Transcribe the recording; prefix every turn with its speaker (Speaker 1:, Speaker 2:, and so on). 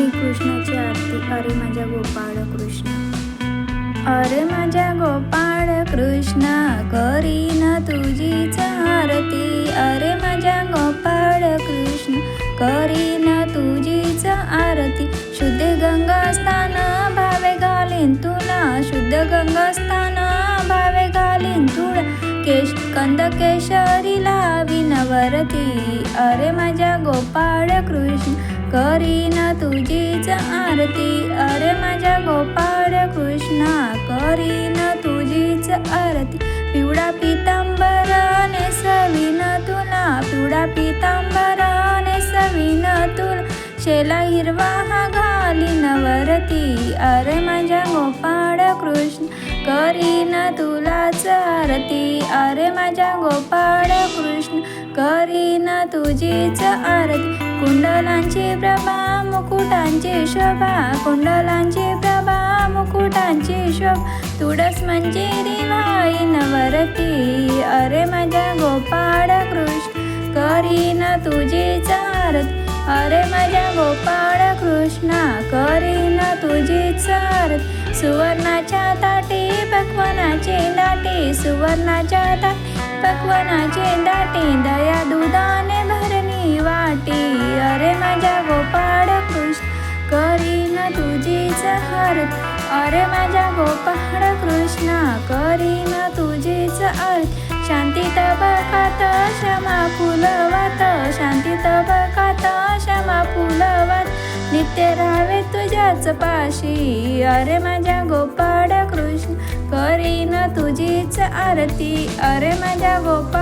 Speaker 1: श्रीकृष्णाची आरती. अरे माझ्या गोपाळ कृष्ण. अरे माझ्या गोपाळ कृष्ण करीन तुझीच आरती. अरे माझ्या गोपाळ कृष्ण करीन तुझीच आरती. शुद्ध गंगा स्थान भावे घालीन तुला. शुद्ध गंगा स्थान भावे घालीन तुला. केश कंद केशरीला विनवरती अरे माझ्या गोपाळ कृष्ण करीन तुझीच आरती. अरे माझ्या गोपाळ कृष्णा करीन तुझीच आरती. पिवळा पितांबर नेसवीन तुला पिवळा पितांबर नेसवीन तुला. शेला हिरवा हा घालीन वरती. अरे माझ्या गोपाळ कृष्ण करीन तुलाच आरती. अरे माझ्या गोपाळ कृष्ण करीन तुझीच आरती. कुंडलांची प्रभा मुकुटांची शोभा कुंडलांची प्रभा मुकुटांची शोभा. तुडस म्हणजे वाईन नवरती अरे माझ्या गोपाळ कृष्ण करीन तुझीच चारत अरे माझ्या गोपाळ कृष्णा करीन तुझी चार. सुवर्णाच्या ताटी पक्वानाची दाटी सुवर्णाच्या ताटी पक्वानाची दाटी दया दुधाने भरणी वाटी. तुझीच अरे माझ्या गोपाळ कृष्णा करीन तुझीच आरती शांती तबकात क्षमा फुलवत. शांती तबकात क्षमा फुलवत. नित्य राहावे तुझ्याच पाशी. अरे माझ्या गोपाळ कृष्ण करीन तुझीच आरती. अरे माझ्या गोपाळ